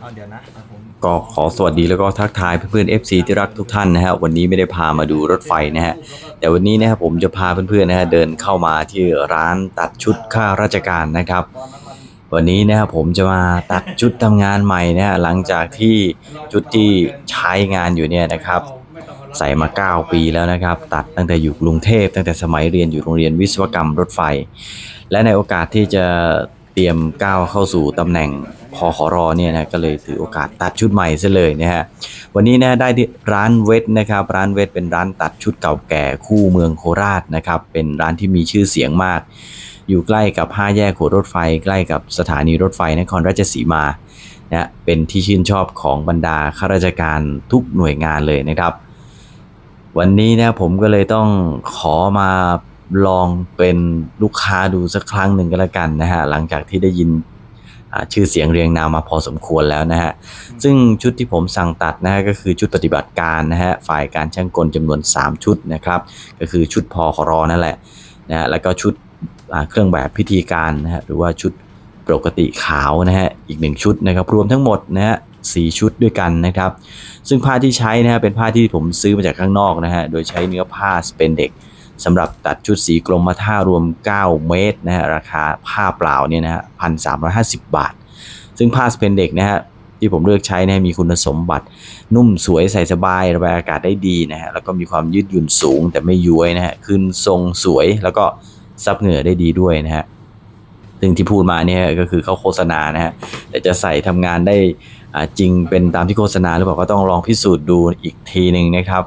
เอาเดี๋ยวนะผมก็ขอสวัสดีแล้วก็ทักทายเพื่อนๆ FC ที่รักทุกท่านนะฮะวันนี้ไม่ได้พามาดูรถไฟนะฮะแต่วันนี้นะครับผมจะพาเพื่อนๆนะฮะเดินเข้ามาที่ร้านตัดชุดข้าราชการนะครับ วันนี้นะครับผมจะมาตัดชุดทำงานใหม่นะฮะหลังจากที่ชุดที่ใช้งานอยู่เนี่ยนะครับ ใส่มา 9 ปีแล้วนะครับ ตัดตั้งแต่อยู่กรุงเทพตั้งแต่สมัยเรียนอยู่โรงเรียนวิศวกรรมรถไฟ และในโอกาสที่จะ รียมก้าวเข้าสู่ตำแหน่งพอขอรอเนี่ยนะก็เลยถือโอกาสตัดชุดใหม่ซะเลยนะฮะวันนี้นะได้ที่ร้านเวทนะครับร้านเวทเป็นร้านตัดชุดเก่าแก่คู่เมืองโคราชนะครับเป็นร้านที่มีชื่อเสียงมาก อยู่ใกล้กับห้าแยกหัวรถไฟ ใกล้กับสถานีรถไฟนครราชสีมานะเป็นที่ชื่นชอบของบรรดาข้าราชการทุกหน่วยงานเลยนะครับ วันนี้นะผมก็เลยต้องขอมา ลองเป็นลูกค้าดูสักครั้งหนึ่งก็แล้วกันนะฮะหลังจากที่ได้ยินอ่าชื่อเสียงเรียงนามมาพอสมควรแล้วนะฮะ ซึ่งชุดที่ผมสั่งตัดนะฮะก็คือชุดปฏิบัติการนะฮะฝ่ายการช่างกลจำนวน 3 ชุดนะครับ ก็คือชุดพอขรอนั่นแหละนะฮะแล้วก็ชุดอ่าเครื่องแบบพิธีการนะฮะหรือว่าชุดปกติขาวนะฮะอีกหนึ่งชุดนะครับรวมทั้งหมดนะฮะสี่ชุดด้วยกันนะครับ ซึ่งผ้าที่ใช้นะฮะเป็นผ้าที่ผมซื้อมาจากข้างนอกนะฮะโดยใช้เนื้อผ้าสเปนเด็ก สำหรับตัดชุดสีกรมท่ารวม 9 เมตรนะฮะราคาผ้าเปล่าเนี่ยนะฮะพันสามบาท ซึ่งผ้าสเปนเด็กนะฮะที่ผมเลือกใช้นะมีคุณสมบัติ นุ่มสวยใส่สบายระบายอากาศได้ดีนะฮะแล้วก็มีความยืดหยุ่นสูงแต่ไม่ย้วยนะฮะคืนทรงสวยแล้วก็ซับเหงื่อได้ดีด้วยนะฮะซึ่งที่พูดมาเนี่ยก็คือเขาโฆษณานะฮะแต่จะใส่ทำงานได้จริงเป็นตามที่โฆษณาหรือเปล่าก็ต้องลองพิสูจน์ดูอีกทีหนึ่งนะครับ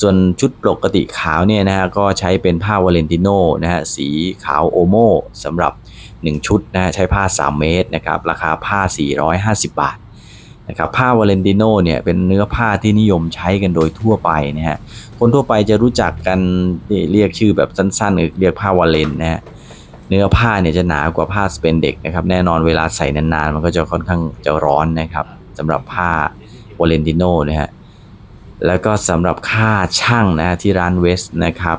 ส่วนชุดปกติขาวเนี่ยนะฮะก็ใช้เป็นผ้าวาเลนติโนนะฮะสีขาวโอโมสำหรับ 1 ชุดนะฮะใช้ผ้า 3 เมตรนะครับราคาผ้า 450 บาทนะครับผ้าวาเลนติโนเนี่ยเป็นเนื้อผ้าที่นิยมใช้กันโดยทั่วไปนะฮะคนทั่วไปจะรู้จักกันเรียกชื่อแบบสั้นๆหรือเรียกผ้าวาเลนนะฮะเนื้อผ้าเนี่ยจะหนากว่าผ้าสเปนเด็กนะครับแน่นอนเวลาใส่นานๆ มันก็จะค่อนข้างจะร้อนนะครับสำหรับผ้าวาเลนติโนนะฮะ แล้วก็สำหรับค่าช่างนะที่ร้านเวสนะครับ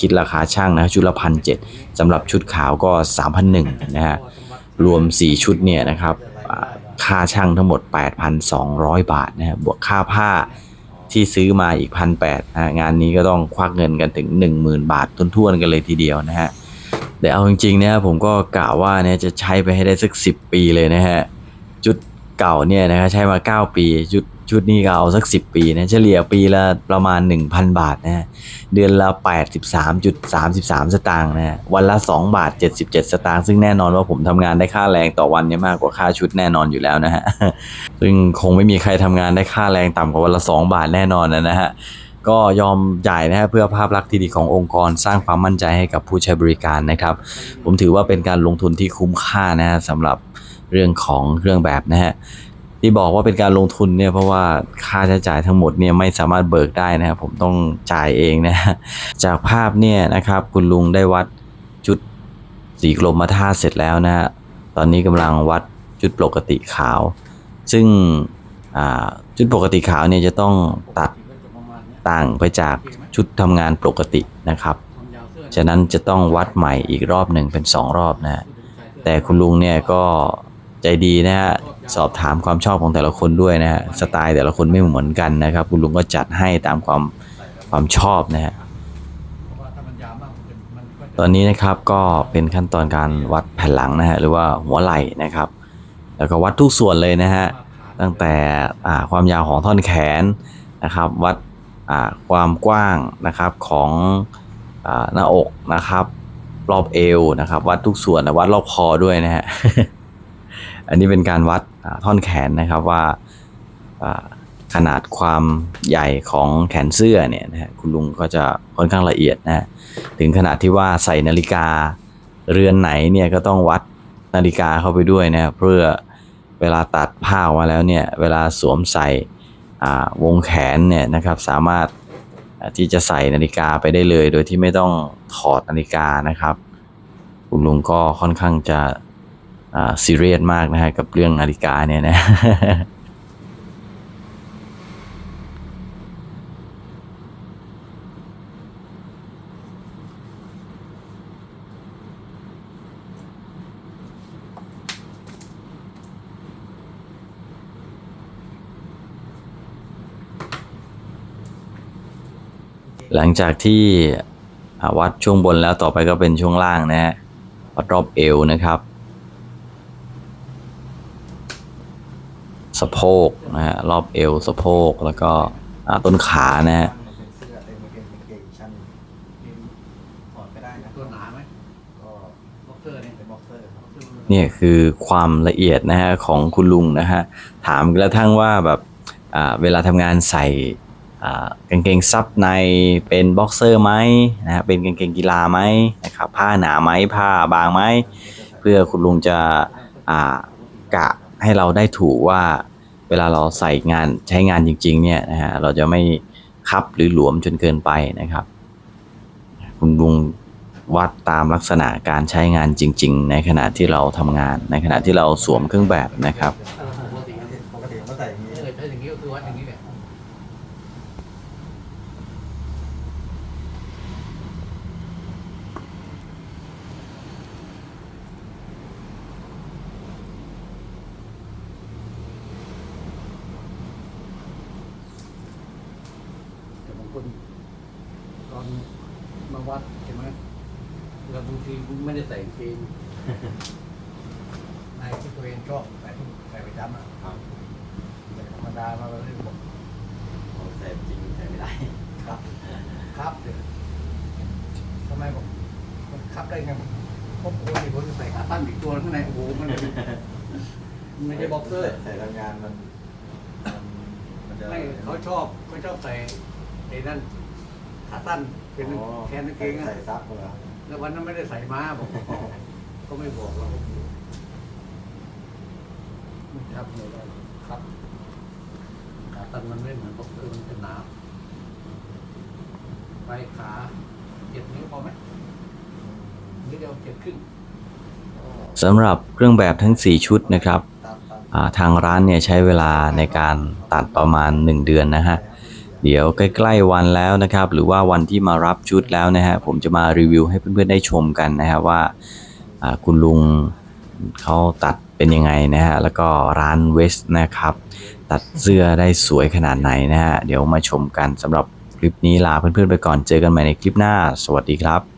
คิดราคาช่างนะชุดละพันเจ็ดสำหรับชุดขาวก็ 3,001นะฮะรวม 4 ชุดเนี่ยนะครับค่าช่างทั้งหมด 8,200 บาทนะฮะบวกค่าผ้าที่ซื้อมาอีก 1,800นะงานนี้ก็ต้องควักเงินกันถึง 10,000 บาทท้วนๆกันเลยทีเดียวนะฮะแต่เอาจริงๆเนี่ยผมก็กะว่าเนี่ยจะใช้ไปให้ได้สัก 10 ปีเลยนะฮะชุด เก่าเนี่ยนะครับใช้มา 9 ปีชุดชุดนี้ก็เอาสัก 10 ปีนะเฉลี่ยปีละประมาณ 1,000 บาทนะเดือนละ 83.33 สตางค์นะฮะวันละ 2 บาท 77 สตางค์ซึ่งแน่นอนว่าผมทำงานได้ค่าแรงต่อวันเนี่ยมากกว่าค่าชุดแน่นอนอยู่แล้วนะฮะซึ่งคงไม่มีใครทำงานได้ค่าแรงต่ำกว่าวันละ 2 บาทแน่นอนนะฮะก็ยอมจ่ายนะฮะเพื่อภาพลักษณ์ที่ดีขององค์กรสร้างความมั่นใจให้กับผู้ใช้บริการนะครับ ผมถือว่าเป็นการลงทุนที่คุ้มค่านะฮะสำหรับ เรื่องของเครื่องแบบนะฮะที่บอกว่าเป็นการลงทุนเนี่ยเพราะว่าค่าใช้จ่ายทั้งหมดเนี่ยไม่สามารถเบิกได้นะครับผมต้องจ่ายเองนะจากภาพเนี่ยนะครับคุณลุงได้วัดจุดสีกรมท่าเสร็จแล้วนะฮะตอนนี้กำลังวัดจุดปกติขาว ซึ่งอ่าจุดปกติขาวเนี่ยจะต้องตัดต่างไปจากชุดทำงานปกตินะครับฉะนั้นจะต้องวัดใหม่อีกรอบหนึ่งเป็น 2 รอบนะฮะแต่คุณลุงเนี่ยก็ ใจดีนะฮะสอบถามความชอบของแต่ละคนด้วยนะฮะสไตล์แต่ละคนไม่เหมือนกันนะครับ คุณลุงก็จัดให้ตามความความชอบนะฮะตอนนี้นะครับก็เป็นขั้นตอนการวัดแผ่นหลังนะฮะหรือว่าหัวไหล่นะครับ แล้วก็วัดทุกส่วนเลยนะฮะตั้งแต่ความยาวของท่อนแขนนะครับ วัดความกว้างนะครับของอหน้าอกนะครับ รอบเอวนะครับ วัดทุกส่วนนะวัดรอบคอด้วยนะฮะ อันนี้เป็นการวัดท่อนแขนนะครับว่าขนาดความใหญ่ของแขนเสื้อเนี่ยนะฮะคุณลุงก็จะค่อนข้างละเอียดนะฮะถึงขนาดที่ว่าใส่นาฬิกาเรือนไหนเนี่ยก็ต้องวัดนาฬิกาเข้าไปด้วยนะครับเพื่อเวลาตัดผ้าออกมาแล้วเนี่ยเวลาสวมใส่วงแขนเนี่ยนะครับสามารถที่จะใส่นาฬิกาไปได้เลย โดยที่ไม่ต้องถอดนาฬิกานะครับคุณลุงก็ค่อนข้างจะ ซีเรียสมากนะฮะกับเรื่องนาฬิกาเนี่ยนะหลังจากที่วัดช่วงบนแล้วต่อไปก็เป็นช่วงล่างนะฮะวัดรอบเอวนะครับ สะโพกนะฮะรอบเอวสะโพกแล้วก็อ่าต้นขานะฮะเป็นเสื้อเต็มกางเกงกางเกงอีกชั้นหนึ่งถอดไม่ได้นะตัวหนาไหมก็บ็อกเซอร์เนี่ยเป็นบ็อกเซอร์ครับเนี่ยคือความละเอียดนะฮะของคุณลุงนะฮะถามกระทั่งว่าแบบอ่าเวลาทำงานใส่อ่ากางเกงซับในเป็นบ็อกเซอร์ไหมนะฮะเป็นกางเกงกีฬาไหมนะครับผ้าหนาไหมผ้าบางไหมเพื่อคุณลุงจะอ่ากะ ให้เราได้ถูกว่าเวลาเราใส่งานใช้งานจริง ๆ เนี่ยนะฮะเราจะไม่คับหรือหลวมจนเกินไปนะครับ คุณลุงวัดตามลักษณะการใช้งานจริง ๆ ในขณะที่เราทำงาน ในขณะที่เราสวมเครื่องแบบนะครับเออปกตินะปกติผมก็ใส่อย่างนี้ เออถ้าอย่างนี้ก็คือวัดอย่างนี้แหละ แต่บางคนตอนมาวัดใช่ไหม แล้วบางทีไม่ได้ใส่กางเกงในที่ตัวเองชอบใส่ทุกใส่ประจำอะครับแต่ธรรมดามาเราเลยบอกผมใส่จริงใส่ไม่ได้ ครับ ครับเดี๋ยวทำไมบอกมันครับได้ไงบอกเพราะปกติผมจะใส่ขาสั้นอีกตัวข้างในโอ้โหมันมันไม่ใช่บ็อกเซอร์ใส่ทำงานมันมันมันจะไม่เขาชอบเขาชอบใส่ไอ้นั่นขาสั้นเป็นอ๋อแขนกางเกงอะใส่ซับเหรอ แล้ววันนั้นไม่ได้ใส่มาบอกก็ไม่บอกเราไม่ครับเลยได้ครับขาตันมันไม่เหมือนบ็อกเซอร์มันจะหนาไปขาเจ็ดนิ้วพอไหมนี่เดียวเจ็ดครึ่งสำหรับเครื่องแบบทั้ง 4 ชุดนะครับ ทางร้านเนี่ยใช้เวลาในการตัดประมาณ 1 เดือนนะฮะ เดี๋ยวใกล้ๆวันแล้วนะครับ หรือว่าวันที่มารับชุดแล้วนะฮะผมจะมารีวิวให้เพื่อนๆได้ชมกันนะฮะว่าอ่าคุณลุงเขาตัดเป็นยังไงนะฮะแล้วก็ร้านเวสนะครับ ตัดเสื้อได้สวยขนาดไหนนะฮะเดี๋ยวมาชมกันสำหรับคลิปนี้ลาเพื่อนๆไปก่อนเจอกันใหม่ในคลิปหน้า สวัสดีครับ